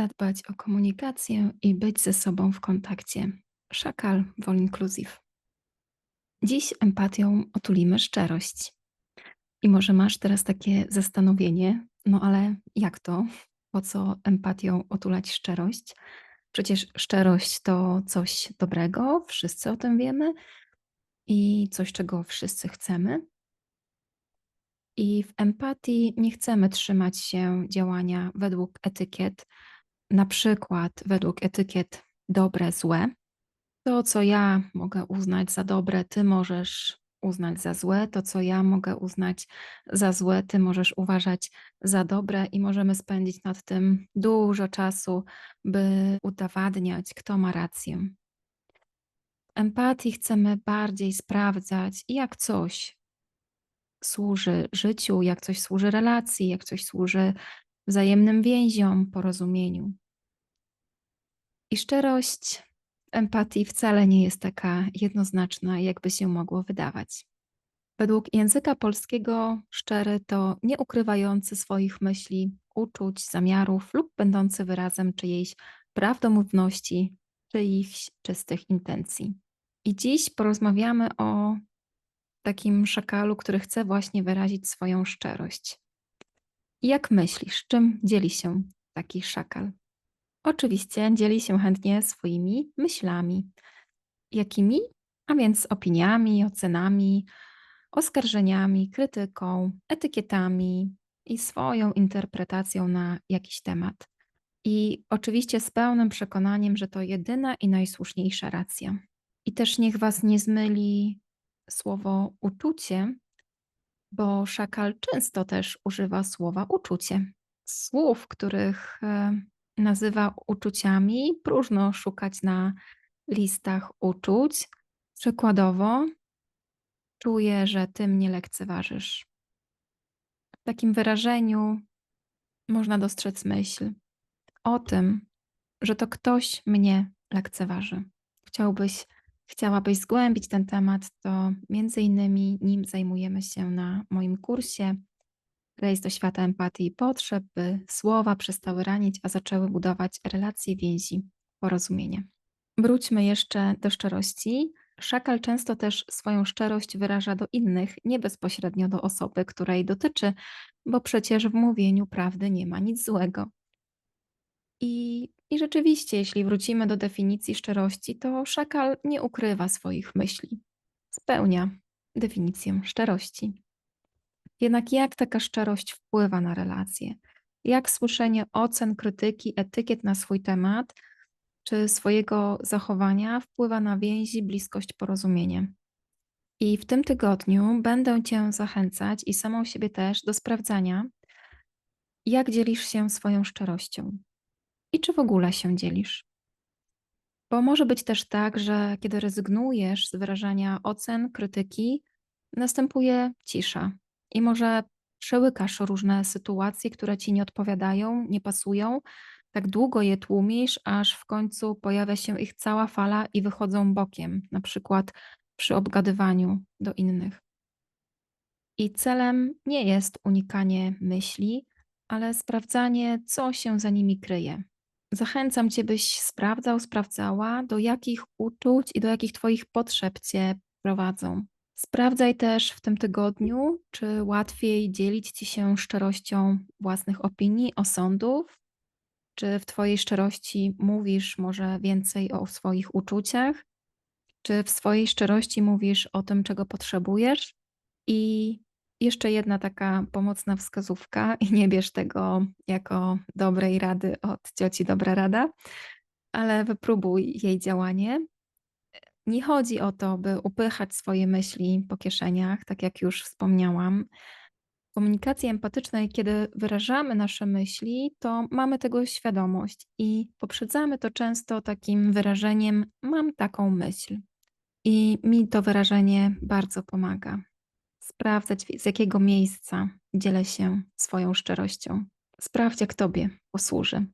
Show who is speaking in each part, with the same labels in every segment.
Speaker 1: zadbać o komunikację i być ze sobą w kontakcie. Szakal Vol Inclusive. Dziś empatią otulimy szczerość. I może masz teraz takie zastanowienie, no ale jak to? Po co empatią otulać szczerość? Przecież szczerość to coś dobrego, wszyscy o tym wiemy i coś, czego wszyscy chcemy. I w empatii nie chcemy trzymać się działania według etykiet, na przykład według etykiet dobre, złe. To, co ja mogę uznać za dobre, ty możesz uznać za złe. To, co ja mogę uznać za złe, ty możesz uważać za dobre i możemy spędzić nad tym dużo czasu, by udowadniać, kto ma rację. Empatii chcemy bardziej sprawdzać, jak coś służy życiu, jak coś służy relacji, jak coś służy wzajemnym więziom, porozumieniu. I szczerość empatii wcale nie jest taka jednoznaczna, jakby się mogło wydawać. Według języka polskiego szczery to nieukrywający swoich myśli, uczuć, zamiarów lub będący wyrazem czyjejś prawdomówności, czyichś czystych intencji. I dziś porozmawiamy o takim szakalu, który chce właśnie wyrazić swoją szczerość. Jak myślisz, czym dzieli się taki szakal? Oczywiście dzieli się chętnie swoimi myślami. Jakimi? A więc opiniami, ocenami, oskarżeniami, krytyką, etykietami i swoją interpretacją na jakiś temat. I oczywiście z pełnym przekonaniem, że to jedyna i najsłuszniejsza racja. I też niech Was nie zmyli słowo uczucie, bo szakal często też używa słowa uczucie. Słów, których e, nazywa uczuciami, próżno szukać na listach uczuć. Przykładowo, czuję, że ty mnie lekceważysz. W takim wyrażeniu można dostrzec myśl o tym, że to ktoś mnie lekceważy. Chciałbyś, chciałabyś zgłębić ten temat, to między innymi nim zajmujemy się na moim kursie Rejs do świata empatii i potrzeb, by słowa przestały ranić, a zaczęły budować relacje, więzi, porozumienie. Wróćmy jeszcze do szczerości. Szakal często też swoją szczerość wyraża do innych, nie bezpośrednio do osoby, której dotyczy, bo przecież w mówieniu prawdy nie ma nic złego. I, I rzeczywiście, jeśli wrócimy do definicji szczerości, to szakal nie ukrywa swoich myśli. Spełnia definicję szczerości. Jednak jak taka szczerość wpływa na relacje? Jak słyszenie ocen, krytyki, etykiet na swój temat czy swojego zachowania wpływa na więzi, bliskość, porozumienie? I w tym tygodniu będę Cię zachęcać i samą siebie też do sprawdzania, jak dzielisz się swoją szczerością i czy w ogóle się dzielisz. Bo może być też tak, że kiedy rezygnujesz z wyrażania ocen, krytyki, następuje cisza, i może przełykasz różne sytuacje, które ci nie odpowiadają, nie pasują. Tak długo je tłumisz, aż w końcu pojawia się ich cała fala i wychodzą bokiem, na przykład przy obgadywaniu do innych. I celem nie jest unikanie myśli, ale sprawdzanie, co się za nimi kryje. Zachęcam Cię, byś sprawdzał, sprawdzała, do jakich uczuć i do jakich Twoich potrzeb Cię prowadzą. Sprawdzaj też w tym tygodniu, czy łatwiej dzielić ci się szczerością własnych opinii, osądów, czy w Twojej szczerości mówisz może więcej o swoich uczuciach, czy w swojej szczerości mówisz o tym, czego potrzebujesz. I jeszcze jedna taka pomocna wskazówka, i nie bierz tego jako dobrej rady od cioci dobra rada, ale wypróbuj jej działanie. Nie chodzi o to, by upychać swoje myśli po kieszeniach, tak jak już wspomniałam. W komunikacji empatycznej, kiedy wyrażamy nasze myśli, to mamy tego świadomość i poprzedzamy to często takim wyrażeniem: Mam taką myśl. I mi to wyrażenie bardzo pomaga. Sprawdzać, z jakiego miejsca dzielę się swoją szczerością. Sprawdź, jak Tobie posłuży.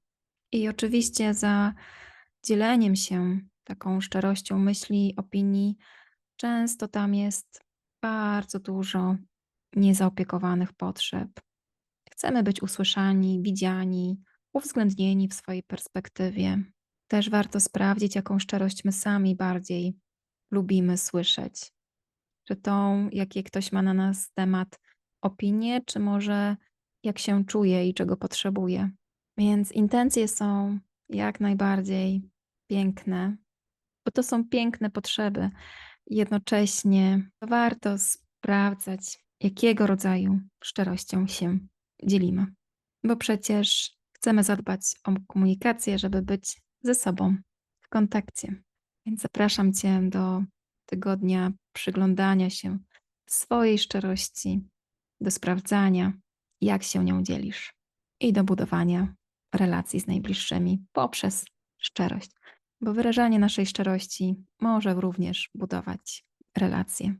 Speaker 1: I oczywiście za dzieleniem się taką szczerością myśli, opinii, często tam jest bardzo dużo niezaopiekowanych potrzeb. Chcemy być usłyszani, widziani, uwzględnieni w swojej perspektywie. Też warto sprawdzić, jaką szczerość my sami bardziej lubimy słyszeć. Czy tą, jakie ktoś ma na nas temat opinię, czy może jak się czuje i czego potrzebuje. Więc intencje są jak najbardziej piękne, bo to są piękne potrzeby. Jednocześnie warto sprawdzać, jakiego rodzaju szczerością się dzielimy, bo przecież chcemy zadbać o komunikację, żeby być ze sobą w kontakcie. Więc zapraszam Cię do tygodnia przyglądania się swojej szczerości, do sprawdzania, jak się nią dzielisz i do budowania relacji z najbliższymi poprzez szczerość, bo wyrażanie naszej szczerości może również budować relacje.